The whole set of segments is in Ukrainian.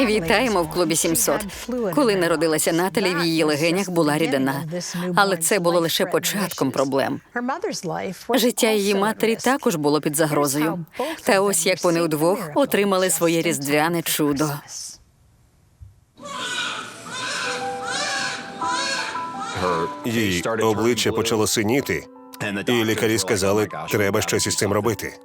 Вітаємо в клубі 700. Коли народилася Наталі, в її легенях була рідина. Але це було лише початком проблем. Життя її матері також було під загрозою. Та ось як вони удвох отримали своє різдвяне чудо. Її обличчя почало синіти, і лікарі сказали, треба щось із цим робити.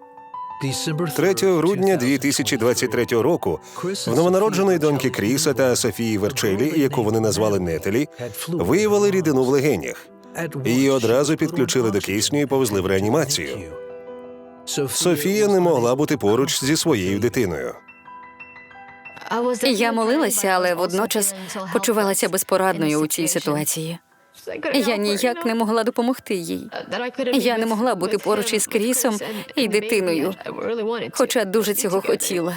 3 грудня 2023 року в новонародженої доньки Кріса та Софії Верчелі, яку вони назвали Нетелі, виявили рідину в легенях. Її одразу підключили до кисню і повезли в реанімацію. Софія не могла бути поруч зі своєю дитиною. Я молилася, але водночас почувалася безпорадною у цій ситуації. Я ніяк не могла допомогти їй. Я не могла бути поруч із Крісом і дитиною, хоча дуже цього хотіла.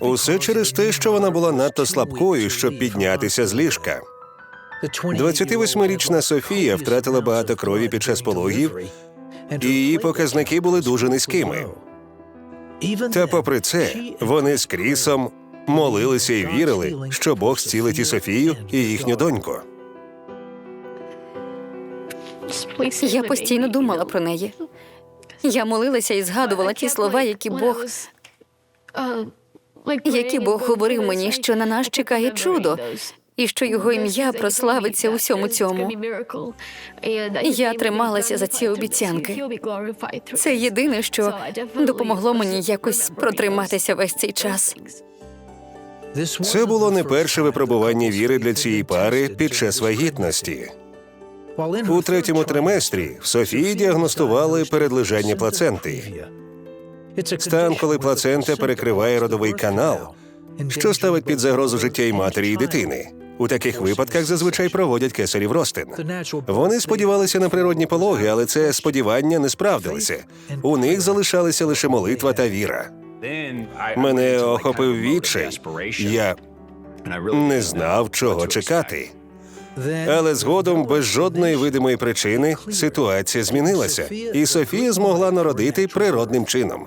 Усе через те, що вона була надто слабкою, щоб піднятися з ліжка. 28-річна Софія втратила багато крові під час пологів, і її показники були дуже низькими. Та попри це, вони з Крісом молилися і вірили, що Бог зцілить і Софію, і їхню доньку. Я постійно думала про неї. Я молилася і згадувала ті слова, які Бог, які Бог говорив мені, що на нас чекає чудо, і що його ім'я прославиться у всьому цьому. Я трималася за ці обіцянки. Це єдине, що допомогло мені якось протриматися весь цей час. Це було не перше випробування віри для цієї пари під час вагітності. У третьому триместрі в Софії діагностували передлежання плаценти. Стан, коли плацента перекриває родовий канал, що ставить під загрозу життя і матері і дитини. У таких випадках зазвичай проводять кесарів ростин. Вони сподівалися на природні пологи, але це сподівання не справдилися. У них залишалися лише молитва та віра. Мене охопив відчай. Я не знав, чого чекати. Але згодом, без жодної видимої причини, ситуація змінилася, і Софія змогла народити природним чином.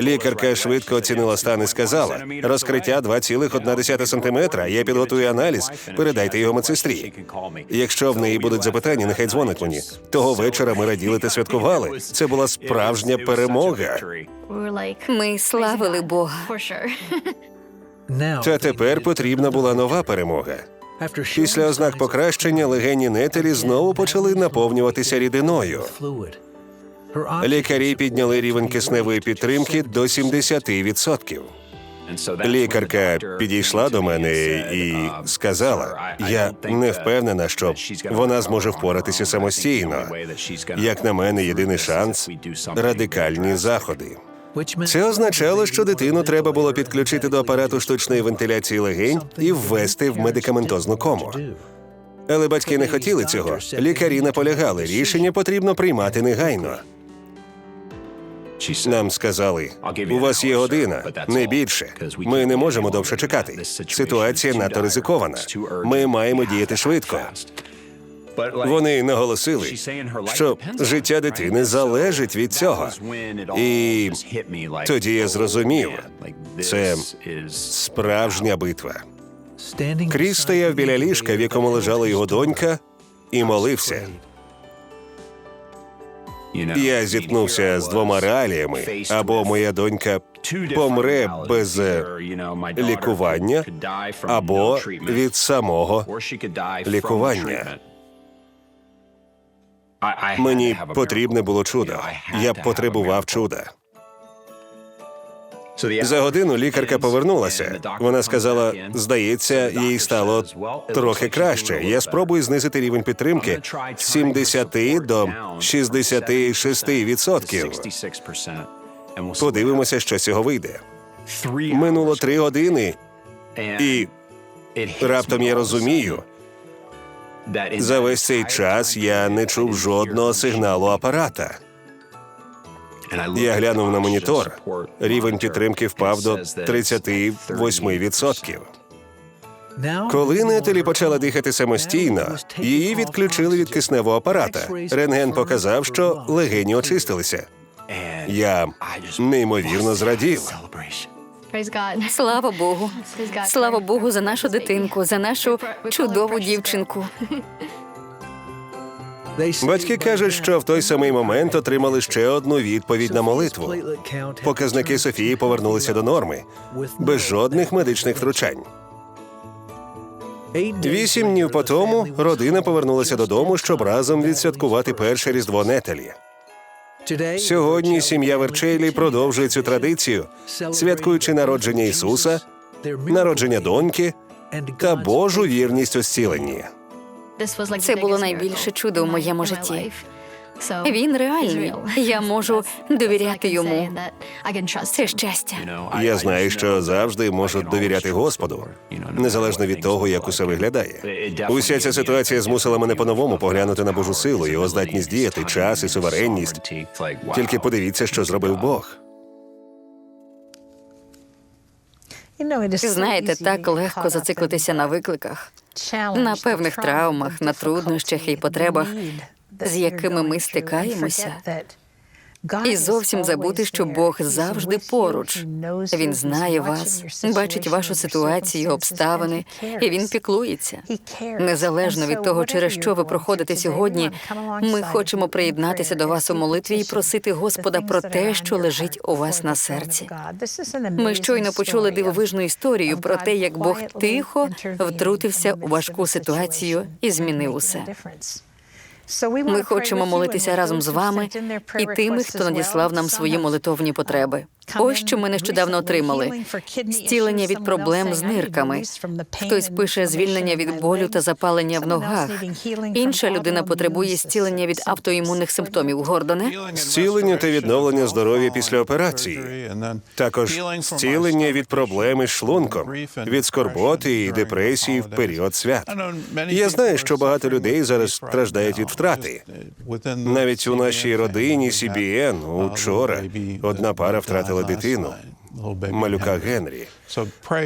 Лікарка швидко оцінила стан і сказала: розкриття 2,1 см, Я підготую аналіз. Передайте його медсестрі. Якщо в неї будуть запитання, нехай дзвонить мені. Того вечора ми раділи та святкували. Це була справжня перемога. Ми славили Бога. Та тепер потрібна була нова перемога. Після ознак покращення легені Нетелі знову почали наповнюватися рідиною. Лікарі підняли рівень кисневої підтримки до 70%. Лікарка підійшла до мене і сказала: я не впевнена, що вона зможе впоратися самостійно. Як на мене, єдиний шанс радикальні заходи. Це означало, що дитину треба було підключити до апарату штучної вентиляції легень і ввести в медикаментозну кому. Але батьки не хотіли цього. Лікарі наполягали. Рішення потрібно приймати негайно. Нам сказали, у вас є година, не більше. Ми не можемо довше чекати. Ситуація надто ризикована. Ми маємо діяти швидко. Вони наголосили, що життя дитини залежить від цього. І тоді я зрозумів, це справжня битва. Кріс стояв біля ліжка, в якому лежала його донька, і молився. Я зіткнувся з двома реаліями: або моя донька помре без е, лікування, або від самого лікування. Мені потрібне було чудо. Я потребував чуда. За годину лікарка повернулася. Вона сказала: здається, їй стало трохи краще. Я спробую знизити рівень підтримки з 70 до 66%. Подивимося, що цього вийде. Минуло три години, і раптом я розумію. За весь цей час я не чув жодного сигналу апарата. Я глянув на монітор. Рівень підтримки впав до 38%. Коли Нетелі почала дихати самостійно, її відключили від кисневого апарата. Рентген показав, що легені очистилися. Я неймовірно зрадів. Слава Богу. Слава Богу за нашу дитинку, за нашу чудову дівчинку. Батьки кажуть, що в той самий момент отримали ще одну відповідь на молитву. Показники Софії повернулися до норми без жодних медичних втручань. Вісім днів по тому родина повернулася додому, щоб разом відсвяткувати перше різдво Нетелі. Сьогодні сім'я Верчелі продовжує цю традицію, святкуючи народження Ісуса, народження доньки та Божу вірність у зціленні. Це було найбільше чудо в моєму житті. Він реальний. Я можу довіряти йому. Це щастя. Я знаю, що завжди можу довіряти Господу, незалежно від того, як усе виглядає. Уся ця ситуація змусила мене по-новому поглянути на Божу силу, його здатність діяти, час і суверенність. Тільки подивіться, що зробив Бог. Знаєте, так легко зациклитися на викликах, на певних травмах, на труднощах і потребах, з якими ми стикаємося, і зовсім забути, що Бог завжди поруч. Він знає вас, бачить вашу ситуацію, обставини, і він піклується. Незалежно від того, через що ви проходите сьогодні, ми хочемо приєднатися до вас у молитві і просити Господа про те, що лежить у вас на серці. Ми щойно почули дивовижну історію про те, як Бог тихо втрутився у важку ситуацію і змінив усе. Ми хочемо молитися разом з вами і тими, хто надіслав нам свої молитовні потреби. Ось що ми нещодавно отримали: зцілення від проблем з нирками. Хтось пише звільнення від болю та запалення в ногах. Інша людина потребує зцілення від автоімунних симптомів. Гордоне Зцілення та відновлення здоров'я після операції. Також зцілення від проблеми з шлунком, від скорботи і депресії в період свят. Я знаю, що багато людей зараз страждають від втрати. Навіть у нашій родині CBN учора одна пара втратила дитину, малюка Генрі.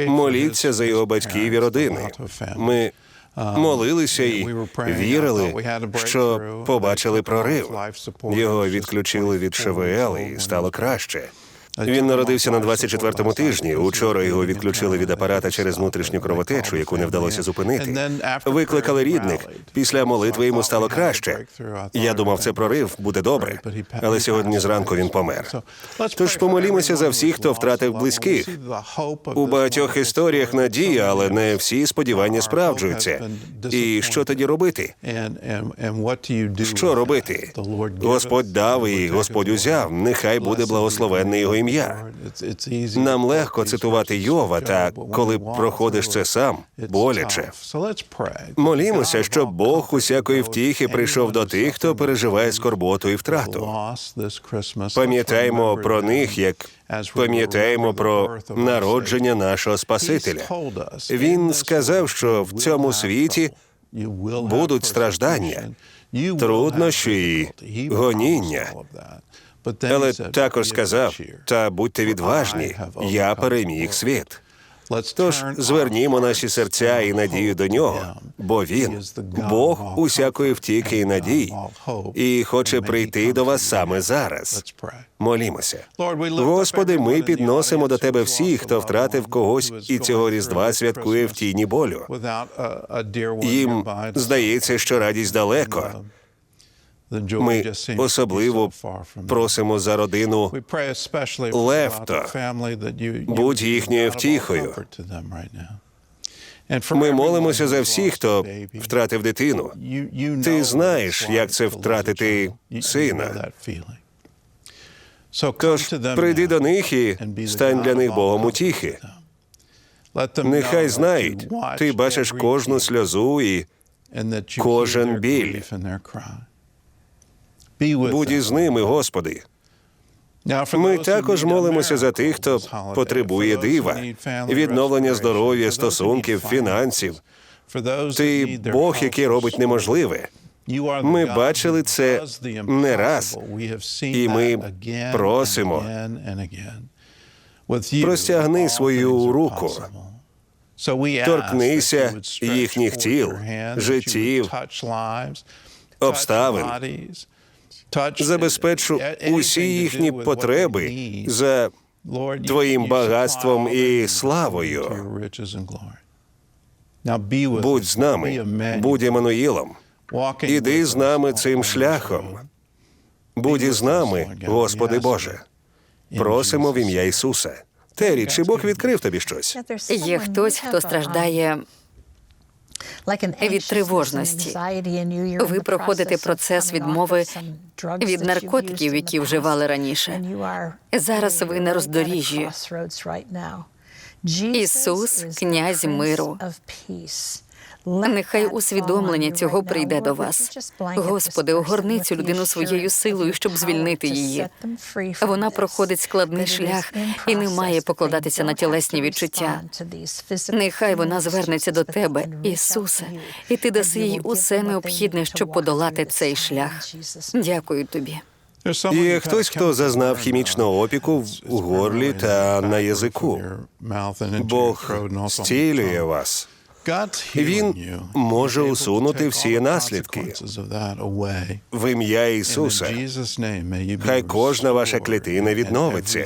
Моліться за його батьків і родини. Ми молилися і вірили, що побачили прорив. Його відключили від ШВЛ і стало краще. Він народився на 24-му тижні. Учора його відключили від апарата через внутрішню кровотечу, яку не вдалося зупинити. Викликали рідних. Після молитви йому стало краще. Я думав, це прорив буде добре. Але сьогодні зранку він помер. Тож помолімося за всіх, хто втратив близьких. У багатьох історіях надія, але не всі сподівання справджуються. І що тоді робити? Що робити? Господь дав і Господь узяв. Нехай буде благословенне його ім'я. Нам легко цитувати Йова, та коли проходиш це сам, боляче. Молімося, щоб Бог усякої втіхи прийшов до тих, хто переживає скорботу і втрату. Пам'ятаємо про них, як пам'ятаємо про народження нашого Спасителя. Він сказав, що в цьому світі будуть страждання, труднощі і гоніння. Але також сказав: та будьте відважні, я переміг світ. Тож звернімо наші серця і надію до нього, бо він Бог усякої втіки і надій, і хоче прийти до вас саме зараз. Молімося. Господи, ми підносимо до тебе всіх, хто втратив когось, і цього різдва святкує в тіні болю. Їм здається, що радість далеко. Ми особливо просимо за родину Лефто. Будь їхньою втіхою. Ми молимося за всіх, хто втратив дитину. Ти знаєш, як це втратити сина. Тож прийди до них і стань для них Богом утіхи. Нехай знають, ти бачиш кожну сльозу і кожен біль. Будь із ними, Господи. Ми також молимося за тих, хто потребує дива, відновлення здоров'я, стосунків, фінансів. Ти Бог, який робить неможливе. Ми бачили це не раз, і ми просимо. Простягни свою руку, торкнися їхніх тіл, життів, обставин. Забезпечу усі їхні потреби за твоїм багатством і славою. Будь з нами, будь Еммануїлом. Іди з нами цим шляхом. Будь із нами, Господи Боже. Просимо в ім'я Ісуса. Террі, чи Бог відкрив тобі щось? Є хтось, хто страждає. Від тривожності. Ви проходите процес відмови від наркотиків, які вживали раніше. Зараз ви на роздоріжжі. Ісус, князь миру. Нехай усвідомлення цього прийде до вас. Господи, огорни цю людину своєю силою, щоб звільнити її. Вона проходить складний шлях і не має покладатися на тілесні відчуття. Нехай вона звернеться до тебе, Ісусе, і ти даси їй усе необхідне, щоб подолати цей шлях. Дякую тобі. Є хтось, хто зазнав хімічного опіку в горлі та на язику. Бог зцілює вас. Він може усунути всі наслідки. В ім'я Ісуса. Хай кожна ваша клітина відновиться,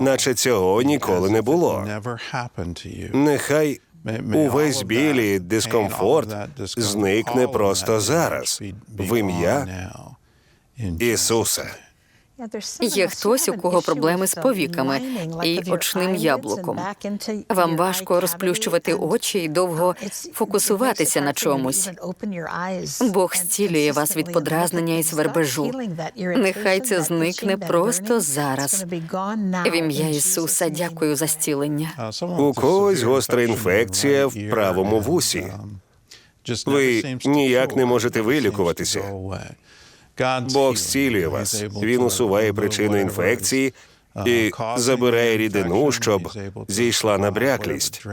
наче цього ніколи не було. Нехай увесь біль і дискомфорт зникне просто зараз. В ім'я Ісуса. Є хтось, у кого проблеми з повіками і очним яблуком. Вам важко розплющувати очі і довго фокусуватися на чомусь. Бог зцілює вас від подразнення і свербежу. Нехай це зникне просто зараз. В ім'я Ісуса дякую за зцілення. У когось гостра інфекція в правому вусі. Ви ніяк не можете вилікуватися. Бог зцілює вас. Він усуває причину інфекції і забирає рідину, щоб зійшла набряклість.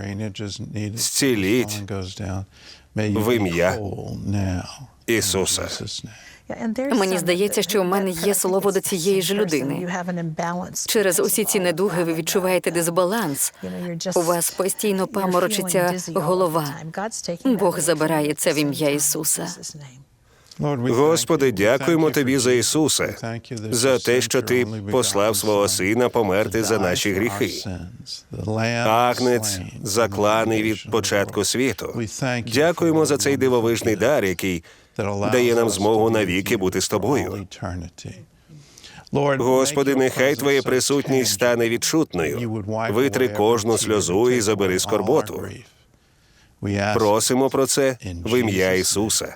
Зціліть в ім'я Ісуса. Мені здається, що у мене є слово до цієї ж людини. Через усі ці недуги ви відчуваєте дисбаланс. У вас постійно паморочиться голова. Бог забирає це в ім'я Ісуса. Господи, дякуємо тобі за Ісуса, за те, що ти послав свого сина померти за наші гріхи. Агнець, закланий від початку світу. Дякуємо за цей дивовижний дар, який дає нам змогу навіки бути з тобою. Господи, нехай Твоя присутність стане відчутною. Витри кожну сльозу і забери скорботу. Просимо про це в ім'я Ісуса.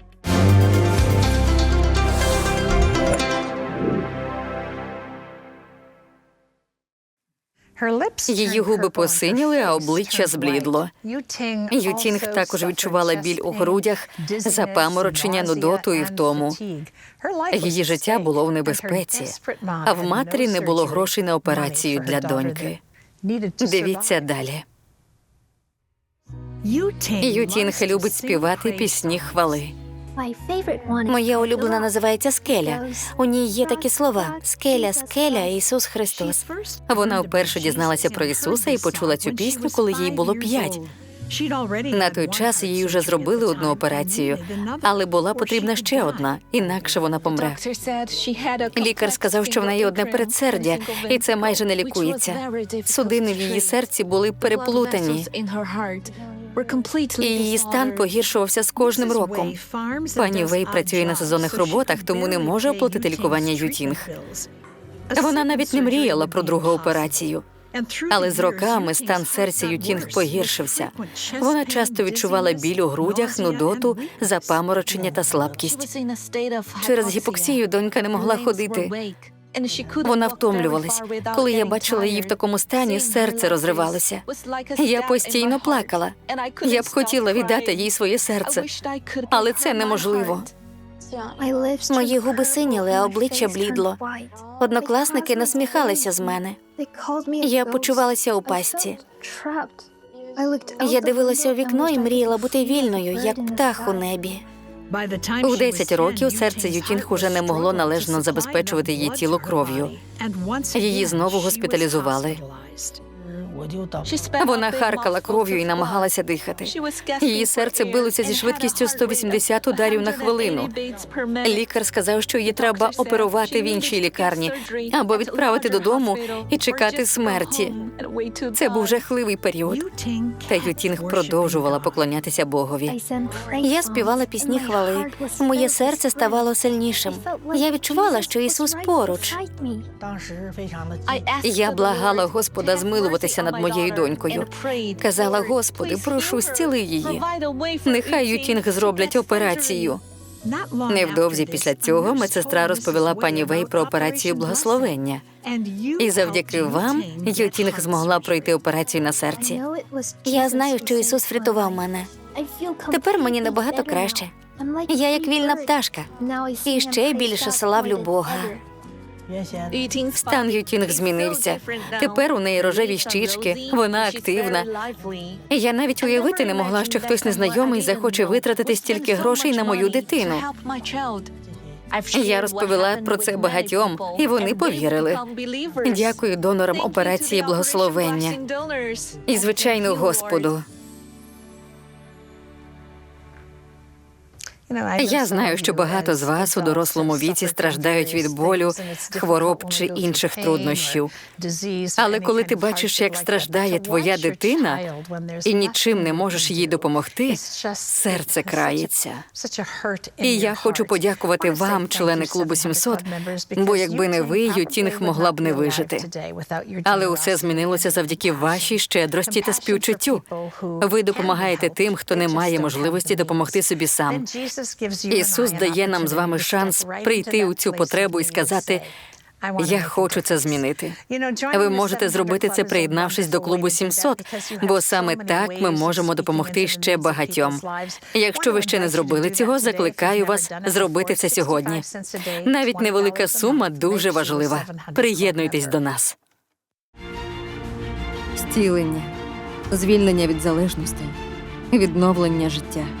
Її губи посиніли, а обличчя зблідло. Ютінг також відчувала біль у грудях, запаморочення, нудоту і втому. Її життя було в небезпеці, а в матері не було грошей на операцію для доньки. Дивіться далі. Ютінг любить співати пісні хвали. Моя улюблена називається скеля. У ній є такі слова: скеля, скеля, Ісус Христос. Вона вперше дізналася про Ісуса і почула цю пісню, коли їй було п'ять. На той час їй вже зробили одну операцію, але була потрібна ще одна, інакше вона помре. Лікар сказав, що в неї одне передсердя, і це майже не лікується. Судини в її серці були переплутані, і її стан погіршувався з кожним роком. Пані Вей працює на сезонних роботах, тому не може оплатити лікування Ютінг. Вона навіть не мріяла про другу операцію. Але з роками стан серця Ютінг погіршився. Вона часто відчувала біль у грудях, нудоту, запаморочення та слабкість. Через гіпоксію донька не могла ходити. Вона втомлювалась. Коли я бачила її в такому стані, серце розривалося. Я постійно плакала. Я б хотіла віддати їй своє серце, але це неможливо. Мої губи синіли, а обличчя блідло. Однокласники насміхалися з мене. Я почувалася у пастці. Я дивилася у вікно і мріяла бути вільною, як птах у небі. У 10 років серце Ютінг уже не могло належно забезпечувати її тіло кров'ю. Її знову госпіталізували. Вона харкала кров'ю і намагалася дихати. Її серце билося зі швидкістю 180 ударів на хвилину. Лікар сказав, що її треба оперувати в іншій лікарні або відправити додому і чекати смерті. Це був жахливий період. Та Ютінг продовжувала поклонятися Богові. Я співала пісні хвали. Моє серце ставало сильнішим. Я відчувала, що Ісус поруч. Я благала Господа змилуватися над моєю донькою. Казала, Господи, прошу, зціли її. Нехай Ютінг зроблять операцію. Невдовзі після цього медсестра розповіла пані Вей про операцію благословення. І завдяки вам Ютінг змогла пройти операцію на серці. Я знаю, що Ісус врятував мене. Тепер мені набагато краще. Я як вільна пташка. І ще більше славлю Бога. Стан Ютінг змінився. Тепер у неї рожеві щічки, вона активна. Я навіть уявити не могла, що хтось незнайомий захоче витратити стільки грошей на мою дитину. Я розповіла про це багатьом, і вони повірили. Дякую донорам операції благословення. І звичайно, Господу. Я знаю, що багато з вас у дорослому віці страждають від болю, хвороб чи інших труднощів. Але коли ти бачиш, як страждає твоя дитина, і нічим не можеш їй допомогти, серце крається. І я хочу подякувати вам, члени клубу 700, бо якби не ви, Ютінг могла б не вижити. Але усе змінилося завдяки вашій щедрості та співчуттю. Ви допомагаєте тим, хто не має можливості допомогти собі сам. Ісус дає нам з вами шанс прийти у цю потребу і сказати: Я хочу це змінити. Ви можете зробити це, приєднавшись до клубу 700, бо саме так ми можемо допомогти ще багатьом. Якщо ви ще не зробили цього, закликаю вас зробити це сьогодні. Навіть невелика сума дуже важлива. Приєднуйтесь до нас. Зцілення, звільнення від залежностей, відновлення життя.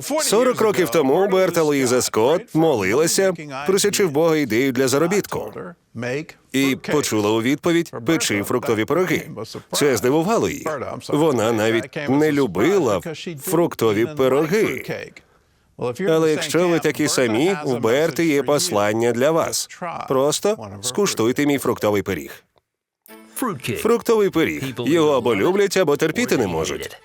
40 років тому Берта Луїза Скотт молилася, просячи в Бога ідею для заробітку. І почула у відповідь печи фруктові пироги. Це здивувало її. Вона навіть не любила фруктові пироги. Але якщо ви такі самі, у Берти є послання для вас. Просто скуштуйте мій фруктовий пиріг. Фруктовий пиріг. Його або люблять, або терпіти не можуть.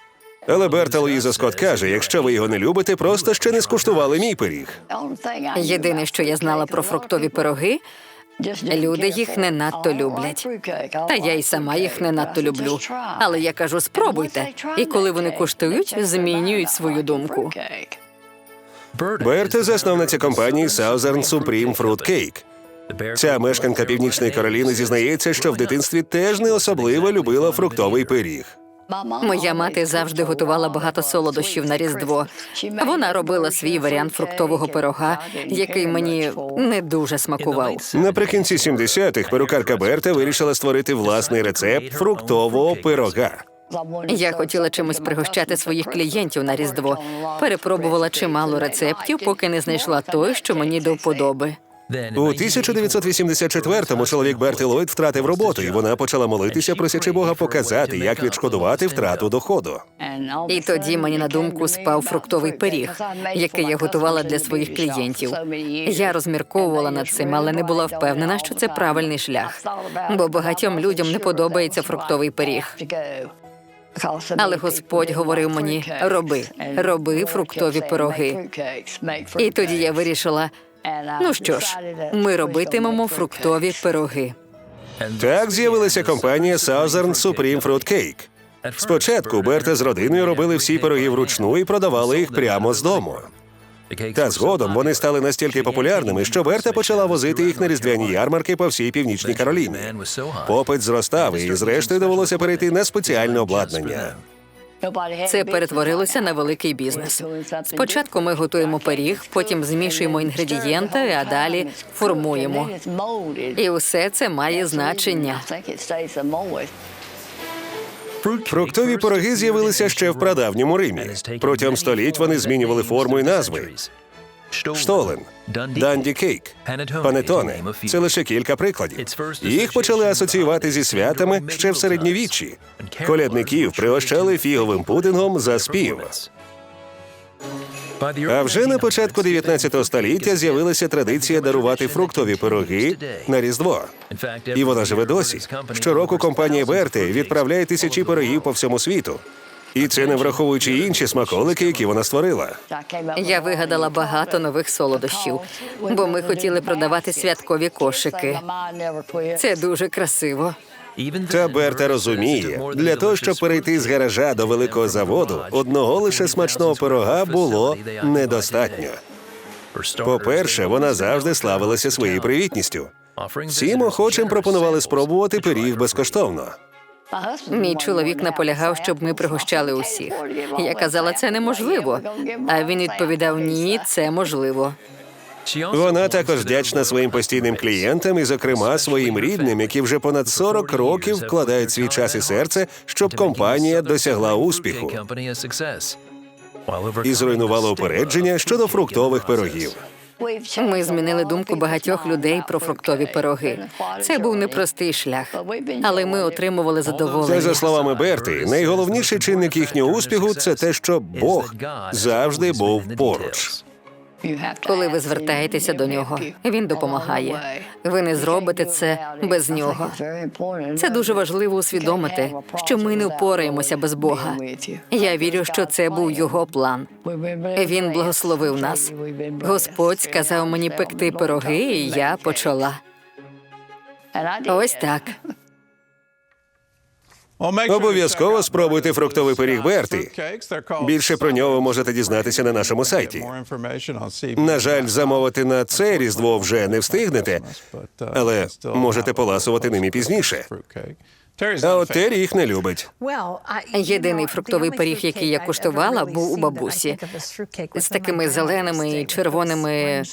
Але Берта Луїза Скотт каже: якщо ви його не любите, просто ще не скуштували мій пиріг. Єдине, що я знала про фруктові пироги, люди їх не надто люблять. Та я й сама їх не надто люблю. Але я кажу, спробуйте. І коли вони куштують, змінюють свою думку. Берта засновниця компанії Southern Supreme Fruit Cake. Ця мешканка північної Кароліни зізнається, що в дитинстві теж не особливо любила фруктовий пиріг. Моя мати завжди готувала багато солодощів на Різдво. Вона робила свій варіант фруктового пирога, який мені не дуже смакував. Наприкінці 70-х перукарка Берта вирішила створити власний рецепт фруктового пирога. Я хотіла чимось пригощати своїх клієнтів на Різдво. Перепробувала чимало рецептів, поки не знайшла той, що мені до вподоби. У 1984-му чоловік Берти Ллойд втратив роботу, і вона почала молитися, просячи Бога показати, як відшкодувати втрату доходу. І тоді мені на думку спав фруктовий пиріг, який я готувала для своїх клієнтів. Я розмірковувала над цим, але не була впевнена, що це правильний шлях. Бо багатьом людям не подобається фруктовий пиріг. Але Господь говорив мені: роби, роби фруктові пироги. І тоді я вирішила: ну що ж, ми робитимемо фруктові пироги. Так з'явилася компанія Southern Supreme Fruit Cake. Спочатку Берта з родиною робили всі пироги вручну і продавали їх прямо з дому. Та згодом вони стали настільки популярними, що Берта почала возити їх на різдвяні ярмарки по всій північній Кароліні. Попит зростав, і зрештою довелося перейти на спеціальне обладнання. Це перетворилося на великий бізнес. Спочатку ми готуємо пиріг, потім змішуємо інгредієнти, а далі формуємо. І усе це має значення. Фруктові пироги з'явилися ще в прадавньому Римі. Протягом століть вони змінювали форму і назви. Штолен, Данді Кейк, Панетоне – це лише кілька прикладів. Їх почали асоціювати зі святами ще в середньовіччі. Колядників пригощали фіговим пудингом за спів. А вже на початку 19 століття з'явилася традиція дарувати фруктові пироги на Різдво. І вона живе досі. Щороку компанія Берти відправляє тисячі пирогів по всьому світу. І це не враховуючи інші смаколики, які вона створила. Я вигадала багато нових солодощів, бо ми хотіли продавати святкові кошики. Це дуже красиво. Та Берта розуміє, для того, щоб перейти з гаража до великого заводу, одного лише смачного пирога було недостатньо. По-перше, вона завжди славилася своєю привітністю. Всім охочим пропонували спробувати пиріг безкоштовно. Мій чоловік наполягав, щоб ми пригощали усіх. Я казала, це неможливо. А він відповідав: ні, це можливо. Вона також вдячна своїм постійним клієнтам і, зокрема, своїм рідним, які вже понад 40 років вкладають свій час і серце, щоб компанія досягла успіху і зруйнувала упередження щодо фруктових пирогів. Ми змінили думку багатьох людей про фруктові пироги. Це був непростий шлях, але ми отримували Це задоволення. за словами Берти. Найголовніший чинник їхнього успіху це те, що Бог завжди був поруч. Коли ви звертаєтеся до нього, він допомагає. Ви не зробите це без нього. Це дуже важливо усвідомити, що ми не впораємося без Бога. Я вірю, що це був його план. Він благословив нас. Господь сказав мені пекти пироги, і я почала. Ось так. Обов'язково спробуйте фруктовий пиріг Берти. Більше про нього можете дізнатися на нашому сайті. На жаль, замовити на це різдво вже не встигнете, але можете поласувати ними пізніше. А от Террі їх не любить. Єдиний фруктовий пиріг, який я куштувала, був у бабусі. З такими зеленими і червоними,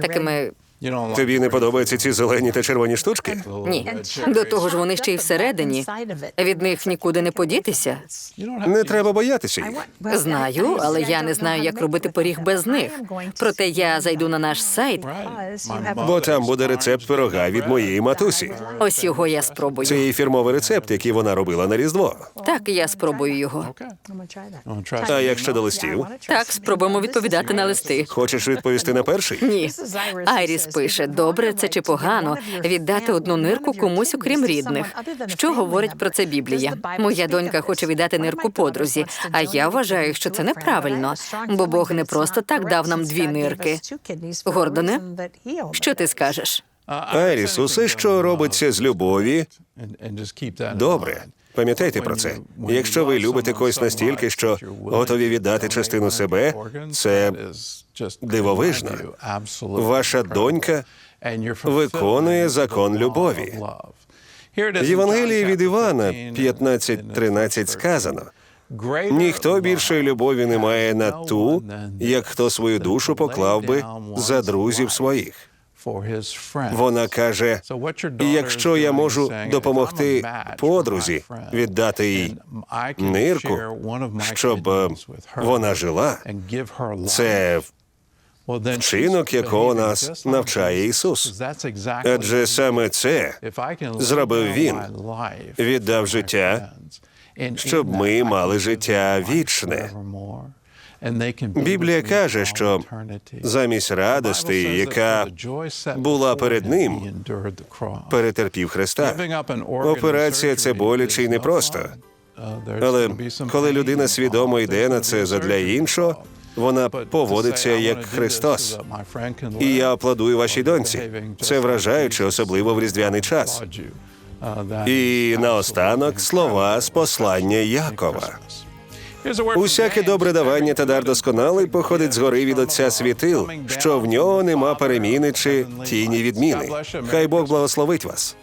такими Тобі не подобаються ці зелені та червоні штучки? ні. До того ж, вони ще й всередині. Від них нікуди не подітися. Не треба боятися їх. Знаю, але я не знаю, як робити пиріг без них. Проте я зайду на наш сайт. Бо там буде рецепт пирога від моєї матусі. Ось його я спробую. Це її фірмовий рецепт, який вона робила на Різдво. Так, я спробую його. А як щодо листів? Так, спробуємо відповідати на листи. Хочеш відповісти на перший? Ні. Айріс пише: добре це чи погано віддати одну нирку комусь, окрім рідних. Що говорить про це Біблія? Моя донька хоче віддати нирку подрузі, а я вважаю, що це неправильно, бо Бог не просто так дав нам дві нирки. Гордоне, що ти скажеш? Айріс, усе, що робиться з любові, добре. Пам'ятайте про це. Якщо ви любите когось настільки, що готові віддати частину себе, це дивовижно. Ваша донька виконує закон любові. Євангелії від Івана 15.13 сказано: ніхто більшої любові не має на ту, як хто свою душу поклав би за друзів своїх. Вона каже: якщо я можу допомогти подрузі віддати їй нирку, щоб е, вона жила, це вчинок, якого нас навчає Ісус. Адже саме це зробив Він, віддав життя, щоб ми мали життя вічне. Біблія каже, що замість радости, яка була перед ним, перетерпів Христа. Операція це боляче і непросто. Але коли людина свідомо йде на це задля іншого, вона поводиться як Христос. І я аплодую вашій доньці. Це вражаюче, особливо в різдвяний час. І наостанок слова з послання Якова. Усяке добре давання та дар досконалий походить згори від Отця світил, що в нього нема переміни чи тіні відміни. Хай Бог благословить вас.